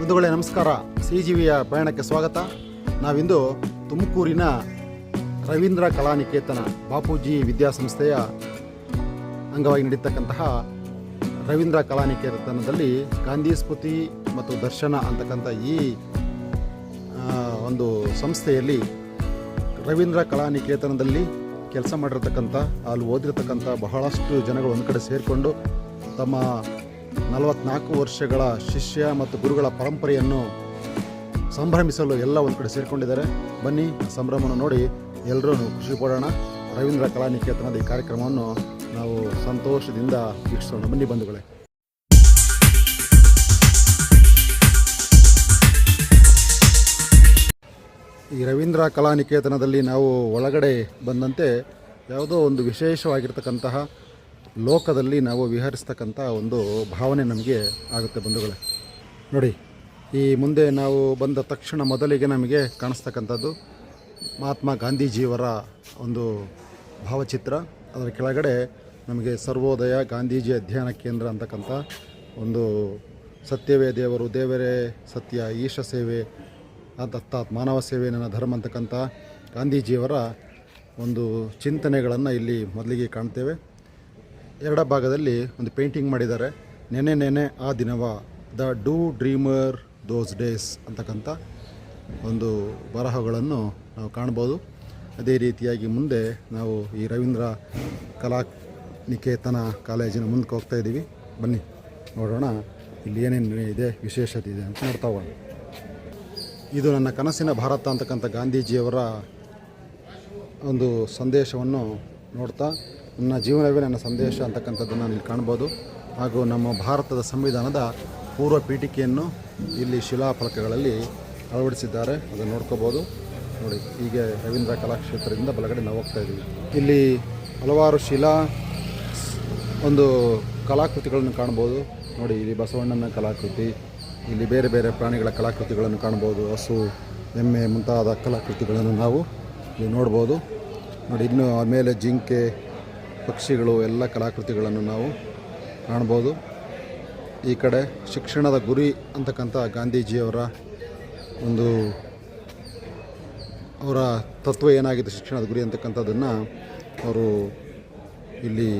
ಬಂಧುಗಳೇ, ನಮಸ್ಕಾರ. C G ವಿಯ ಪಯಣಕ್ಕೆ ಸ್ವಾಗತ. ನಾವಿಂದು ತುಮಕೂರಿನ ರವೀಂದ್ರ ಕಲಾನಿಕೇತನ ಬಾಪೂಜಿ ವಿದ್ಯಾಸಂಸ್ಥೆಯ ಅಂಗವಾಗಿ ನಡೀತಕ್ಕಂತಹ ರವೀಂದ್ರ ಕಲಾನಿಕೇತನದಲ್ಲಿ ಗಾಂಧಿ ಸ್ಮೃತಿ ಮತ್ತು ದರ್ಶನ ಅಂತಕ್ಕಂಥ ಈ ಒಂದು ಸಂಸ್ಥೆಯಲ್ಲಿ ರವೀಂದ್ರ ಕಲಾನಿಕೇತನದಲ್ಲಿ ಕೆಲಸ ಮಾಡಿರ್ತಕ್ಕಂಥ, ಅಲ್ಲಿ ಓದಿರತಕ್ಕಂಥ ಬಹಳಷ್ಟು ಜನಗಳು ಒಂದು ಕಡೆ ಸೇರಿಕೊಂಡು ತಮ್ಮ ನಲವತ್ನಾಲ್ಕು ವರ್ಷಗಳ ಶಿಷ್ಯ ಮತ್ತು ಗುರುಗಳ ಪರಂಪರೆಯನ್ನು ಸಂಭ್ರಮಿಸಲು ಎಲ್ಲ ಒಂದು ಕಡೆ ಸೇರಿಕೊಂಡಿದ್ದಾರೆ. ಬನ್ನಿ, ಸಂಭ್ರಮವನ್ನು ನೋಡಿ ಎಲ್ಲರೂ ಖುಷಿ ಪಡೋಣ. ರವೀಂದ್ರ ಕಲಾನಿಕೇತನದ ಈ ಕಾರ್ಯಕ್ರಮವನ್ನು ನಾವು ಸಂತೋಷದಿಂದ ವೀಕ್ಷಿಸೋಣ. ಬನ್ನಿ ಬಂಧುಗಳೇ. ಈ ರವೀಂದ್ರ ಕಲಾನಿಕೇತನದಲ್ಲಿ ನಾವು ಒಳಗಡೆ ಬಂದಂತೆ ಯಾವುದೋ ಒಂದು ವಿಶೇಷವಾಗಿರ್ತಕ್ಕಂತಹ ಲೋಕದಲ್ಲಿ ನಾವು ವಿಹರಿಸ್ತಕ್ಕಂಥ ಒಂದು ಭಾವನೆ ನಮಗೆ ಆಗುತ್ತೆ ಬಂಧುಗಳೇ. ನೋಡಿ, ಈ ಮುಂದೆ ನಾವು ಬಂದ ತಕ್ಷಣ ಮೊದಲಿಗೆ ನಮಗೆ ಕಾಣಿಸ್ತಕ್ಕಂಥದ್ದು ಮಹಾತ್ಮ ಗಾಂಧೀಜಿಯವರ ಒಂದು ಭಾವಚಿತ್ರ. ಅದರ ಕೆಳಗಡೆ ನಮಗೆ ಸರ್ವೋದಯ ಗಾಂಧೀಜಿ ಅಧ್ಯಯನ ಕೇಂದ್ರ ಅಂತಕ್ಕಂಥ ಒಂದು ಸತ್ಯವೇ ದೇವರು, ದೇವರೇ ಸತ್ಯ, ಈಶ ಸೇವೆ ಅರ್ಥಾತ್ ಮಾನವ ಸೇವೆ, ನನ್ನ ಧರ್ಮ ಅಂತಕ್ಕಂಥ ಗಾಂಧೀಜಿಯವರ ಒಂದು ಚಿಂತನೆಗಳನ್ನು ಇಲ್ಲಿ ಮೊದಲಿಗೆ ಕಾಣ್ತೇವೆ. ಎರಡ ಭಾಗದಲ್ಲಿ ಒಂದು ಪೇಂಟಿಂಗ್ ಮಾಡಿದ್ದಾರೆ. ನೆನೆ ನೆನೆ ಆ ದಿನವ the do dreamer those days ಅಂತಕ್ಕಂಥ ಒಂದು ಬರಹಗಳನ್ನು ನಾವು ಕಾಣ್ಬೋದು. ಅದೇ ರೀತಿಯಾಗಿ ಮುಂದೆ ನಾವು ಈ ರವೀಂದ್ರ ಕಲಾ ನಿಕೇತನ ಕಾಲೇಜಿನ ಮುಂದಕ್ಕೆ ಹೋಗ್ತಾ ಇದ್ದೀವಿ. ಬನ್ನಿ, ನೋಡೋಣ ಇಲ್ಲಿ ಏನೇನು ಇದೆ ವಿಶೇಷತೆ ಇದೆ ಅಂತ ನೋಡ್ತಾ ಹೋಗೋಣ. ಇದು ನನ್ನ ಕನಸಿನ ಭಾರತ ಅಂತಕ್ಕಂಥ ಗಾಂಧೀಜಿಯವರ ಒಂದು ಸಂದೇಶವನ್ನು ನೋಡ್ತಾ ನನ್ನ ಜೀವನವೇ ನನ್ನ ಸಂದೇಶ ಅಂತಕ್ಕಂಥದ್ದನ್ನು ಇಲ್ಲಿ ಕಾಣ್ಬೋದು. ಹಾಗೂ ನಮ್ಮ ಭಾರತದ ಸಂವಿಧಾನದ ಪೂರ್ವ ಪೀಠಿಕೆಯನ್ನು ಇಲ್ಲಿ ಶಿಲಾಫಲಕಗಳಲ್ಲಿ ಅಳವಡಿಸಿದ್ದಾರೆ. ಅದನ್ನು ನೋಡ್ಕೋಬೋದು. ನೋಡಿ, ಹೀಗೆ ರವೀಂದ್ರ ಕಲಾಕ್ಷೇತ್ರದಿಂದ ಬಲಗಡೆ ನಾವು ಹೋಗ್ತಾ ಇದ್ದೀವಿ. ಇಲ್ಲಿ ಹಲವಾರು ಶಿಲಾ ಒಂದು ಕಲಾಕೃತಿಗಳನ್ನು ಕಾಣ್ಬೋದು. ನೋಡಿ, ಇಲ್ಲಿ ಬಸವಣ್ಣನ ಕಲಾಕೃತಿ, ಇಲ್ಲಿ ಬೇರೆ ಬೇರೆ ಪ್ರಾಣಿಗಳ ಕಲಾಕೃತಿಗಳನ್ನು ಕಾಣ್ಬೋದು. ಹಸು, ಎಮ್ಮೆ ಮುಂತಾದ ಕಲಾಕೃತಿಗಳನ್ನು ನಾವು ಇಲ್ಲಿ ನೋಡ್ಬೋದು. ನೋಡಿ, ಇನ್ನು ಮೇಲೆ ಜಿಂಕೆ ಪಕ್ಷಿಗಳು, ಎಲ್ಲ ಕಲಾಕೃತಿಗಳನ್ನು ನಾವು ಕಾಣ್ಬೋದು ಈ ಕಡೆ ಶಿಕ್ಷಣದ ಗುರಿ ಅಂತಕ್ಕಂಥ ಗಾಂಧೀಜಿಯವರ ಒಂದು ಅವರ ತತ್ವ ಏನಾಗಿದೆ ಶಿಕ್ಷಣದ ಗುರಿ ಅಂತಕ್ಕಂಥದ್ದನ್ನು ಅವರು ಇಲ್ಲಿ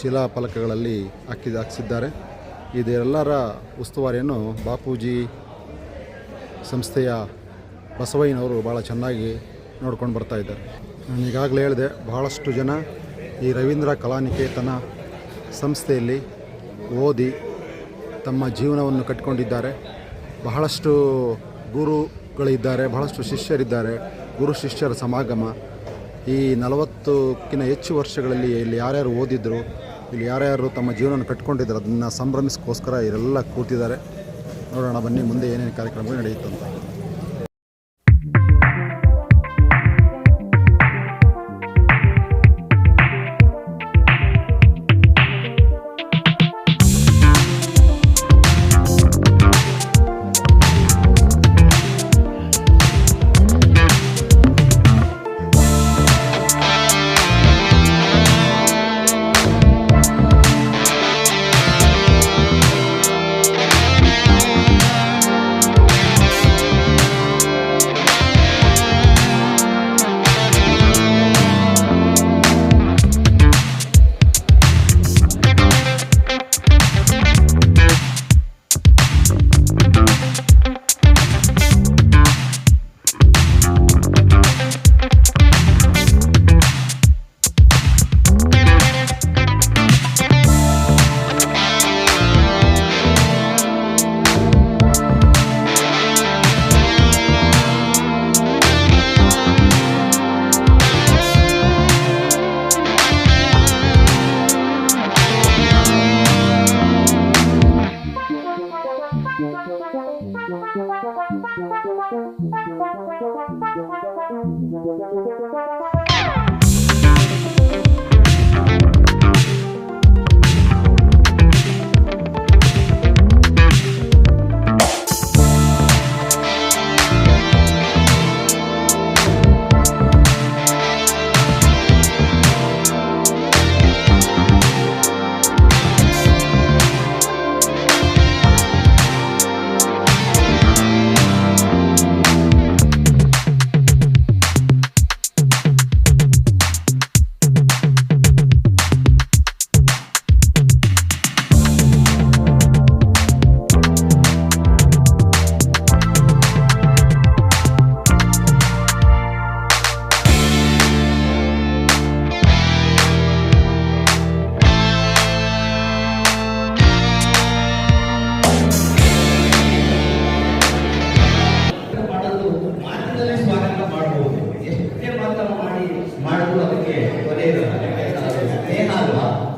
ಶಿಲಾಫಲಕಗಳಲ್ಲಿ ಹಾಕಿದ ಹಾಕಿಸಿದ್ದಾರೆ. ಇದೆಲ್ಲರ ಉಸ್ತುವಾರಿಯನ್ನು ಬಾಪೂಜಿ ಸಂಸ್ಥೆಯ ಬಸವಯ್ಯನವರು ಭಾಳ ಚೆನ್ನಾಗಿ ನೋಡ್ಕೊಂಡು ಬರ್ತಾ ಇದ್ದಾರೆ. ನಾನು ಈಗಾಗಲೇ ಹೇಳಿದೆ, ಬಹಳಷ್ಟು ಜನ ಈ ರವೀಂದ್ರ ಕಲಾನಿಕೇತನ ಸಂಸ್ಥೆಯಲ್ಲಿ ಓದಿ ತಮ್ಮ ಜೀವನವನ್ನು ಕಟ್ಟಿಕೊಂಡಿದ್ದಾರೆ ಬಹಳಷ್ಟು ಗುರುಗಳಿದ್ದಾರೆ, ಬಹಳಷ್ಟು ಶಿಷ್ಯರಿದ್ದಾರೆ. ಗುರು ಶಿಷ್ಯರ ಸಮಾಗಮ. ಈ ನಲವತ್ತಕ್ಕಿಂತ ಹೆಚ್ಚು ವರ್ಷಗಳಲ್ಲಿ ಇಲ್ಲಿ ಯಾರ್ಯಾರು ಓದಿದ್ರು, ಇಲ್ಲಿ ಯಾರ್ಯಾರು ತಮ್ಮ ಜೀವನವನ್ನು ಕಟ್ಕೊಂಡಿದ್ದಾರೆ ಅದನ್ನು ಸಂಭ್ರಮಿಸ್ಕೋಸ್ಕರ ಇವರೆಲ್ಲ ಕೂತಿದ್ದಾರೆ. ನೋಡೋಣ ಬನ್ನಿ ಮುಂದೆ ಏನೇನು ಕಾರ್ಯಕ್ರಮಗಳು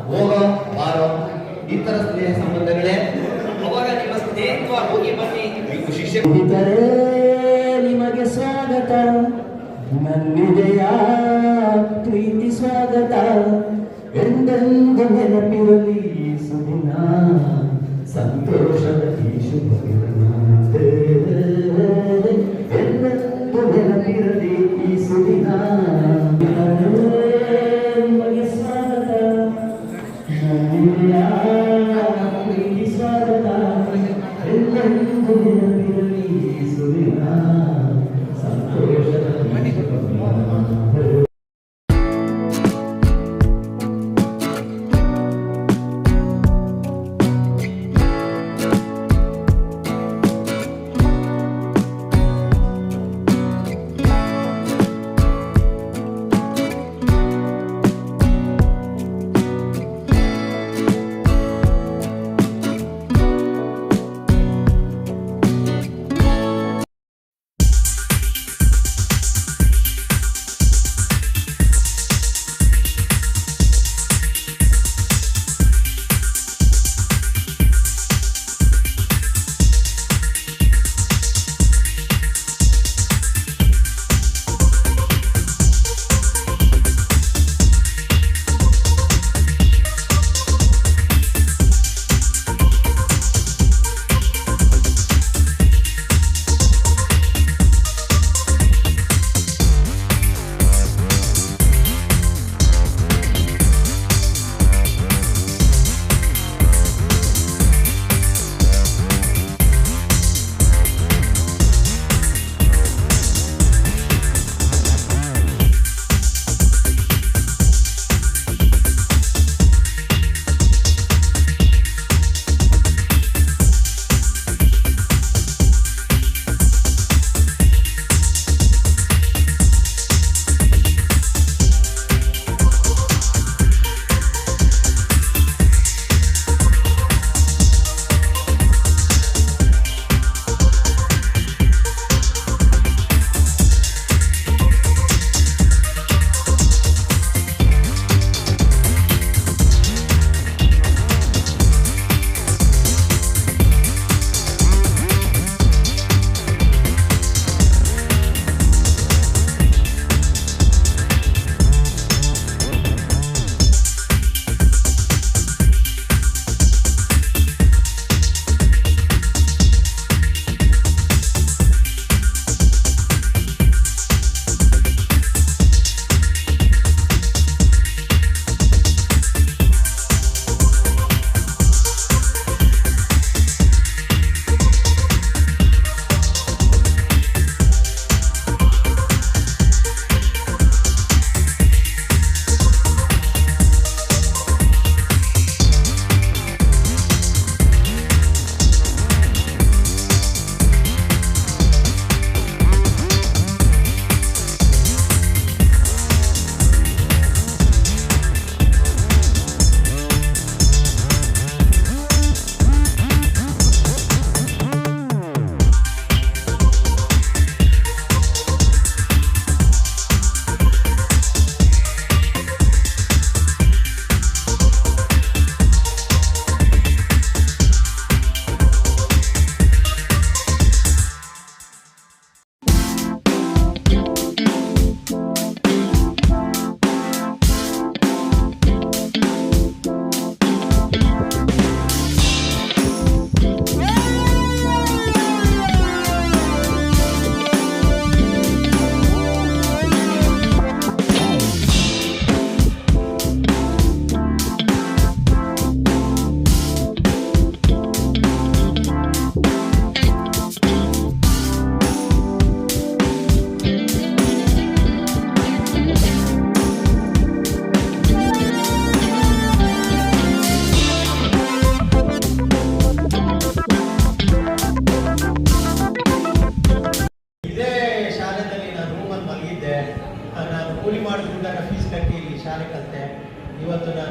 ಹೋಗೋ ಬಾರೋ ಇತರ ಸ್ನೇಹ ಸಂಬಂಧಗಳೇ. ಅವಾಗ ನಿಮ್ಮ ಸ್ನೇಹಿತವ ಹೋಗಿ ಬನ್ನಿ. ನೀವು ಶಿಕ್ಷೆ ನಿಮಗೆ ಸ್ವಾಗತ. ನನ್ನಿದೆಯ ಪ್ರೀತಿ ಸ್ವಾಗತ. ಎಂದೆಂದು ನೆನಪಿರಲಿ ಸುದಿನ.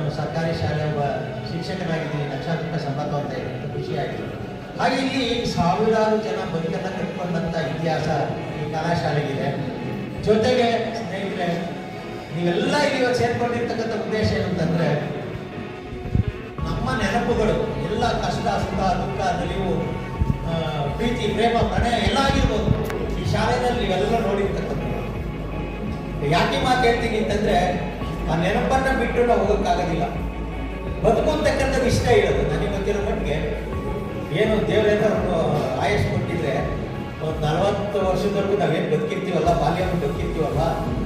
ನಾನು ಸರ್ಕಾರಿ ಶಾಲೆ ಒಬ್ಬ ಶಿಕ್ಷಕನಾಗಿದ್ದೀನಿ. ಲಕ್ಷಾಧಿಕ ಸಂಪರ್ಕ ಅಂತ ಹೇಳಿ. ಖುಷಿಯಾಗಿದೆ ಹಾಗೆ ಇಲ್ಲಿ ಸಾವಿರಾರು ಜನ ಬದುಕನ್ನು ಕಟ್ಕೊಂಡಂಥ ಇತಿಹಾಸ ಈ ಕಲಾಶಾಲೆಗಿದೆ. ಜೊತೆಗೆ ಸ್ನೇಹಿತರೆ, ನೀವೆಲ್ಲ ಇಲ್ಲಿ ಸೇರ್ಕೊಂಡಿರ್ತಕ್ಕಂಥ ಉದ್ದೇಶ ಏನಂತಂದ್ರೆ ನಮ್ಮ ನೆನಪುಗಳು, ಎಲ್ಲ ಕಷ್ಟ, ಸುಖ, ದುಃಖ, ನಲಿವು ಪ್ರೀತಿ, ಪ್ರೇಮ, ಪ್ರಣಯ ಎಲ್ಲ ಆಗಿರ್ಬೋದು. ಈ ಶಾಲೆಯಲ್ಲಿ ಇವೆಲ್ಲ ನೋಡಿರ್ತಕ್ಕಂಥ ಯಾಕೆ ಮಾತು ಹೇಳ್ತೀನಿ ಅಂತಂದ್ರೆ ಆ ನೆನಪನ್ನ ಬಿಟ್ಟು ನಾವು ಹೋಗೋಕ್ಕಾಗೋದಿಲ್ಲ. ಬದುಕುವಂತಕ್ಕಂಥ ಇಷ್ಟ ಹೇಳೋದು ನನಗೆ ಗೊತ್ತಿರೋ ಮಟ್ಟಿಗೆ ಏನು ದೇವರೇನೋ ಆಯಸ್ ಕೊಟ್ಟಿದ್ರೆ ಒಂದು ನಲವತ್ತು ವರ್ಷದವರೆಗೂ ನಾವೇನು ಬದುಕಿರ್ತೀವಲ್ಲ, ಬಾಲ್ಯವನ್ನು ಬದುಕಿರ್ತೀವಲ್ಲ,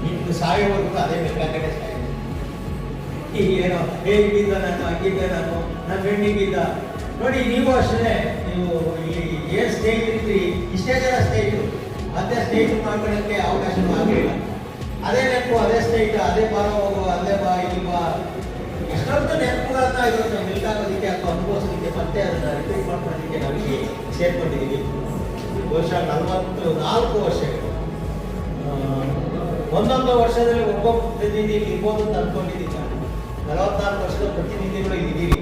ಇನ್ನು ಸಾಯೋವರೆಗೂ ಅದೇ ಬೇಕಾಗಡೆ ಸಾಯ ಈಗ ಏನೋ ಹೇಗಿದ್ದ ನಾನು ಹಂಗಿದ್ದೆ ನಾನು ನನ್ನ ಹೆಣ್ಣಿಗಿದ್ದ ನೋಡಿ, ನೀವು ಅಷ್ಟೇ ನೀವು ಇಲ್ಲಿ ಏನು ಸ್ಟೇಜ್ ಇರ್ತೀರಿ ಇಷ್ಟೇ ಜನ ಸ್ನೇಹಿತರು. ಅದೇ ಸ್ಟೇಜ್ ಮಾಡ್ಕೊಳ್ಳೋಕ್ಕೆ ಅವಕಾಶ ಆಗಲಿಲ್ಲ. ಅದೇ ನೆನಪು, ಅದೇ ಸ್ಟೇಟ್ ಅದೇ ಬಾರೋ ಹೋಗು ಅದೇ ಬಾ, ಇಲ್ಲಿ ಬಾ. ಎಷ್ಟೊಂದು ನೆನಪುಗಳನ್ನ ಇವತ್ತು ನಿಲ್ಕಾಗೋದಕ್ಕೆ ಅಥವಾ ಅನುಭವಿಸೋದಕ್ಕೆ ಮತ್ತೆ ಅದನ್ನ ರಿಪೀಟ್ ಮಾಡ್ಕೊಳ್ಳೋದಕ್ಕೆ ನಮಗೆ ಸೇರ್ಕೊಂಡಿದ್ದೀವಿ. ಬಹುಶಃ ನಲವತ್ತು, ನಾಲ್ಕು ವರ್ಷಗಳು. ಒಂದೊಂದು ವರ್ಷದಲ್ಲಿ ಒಬ್ಬೊಬ್ಬ ಪ್ರತಿನಿಧಿ ಇರ್ಬೋದು ಅಂತ ಅನ್ಕೊಂಡಿದ್ದೀನಿ ನಾನು. ನಲವತ್ನಾಲ್ಕು ವರ್ಷದ ಪ್ರತಿನಿಧಿಗಳು ಇದ್ದೀರಿ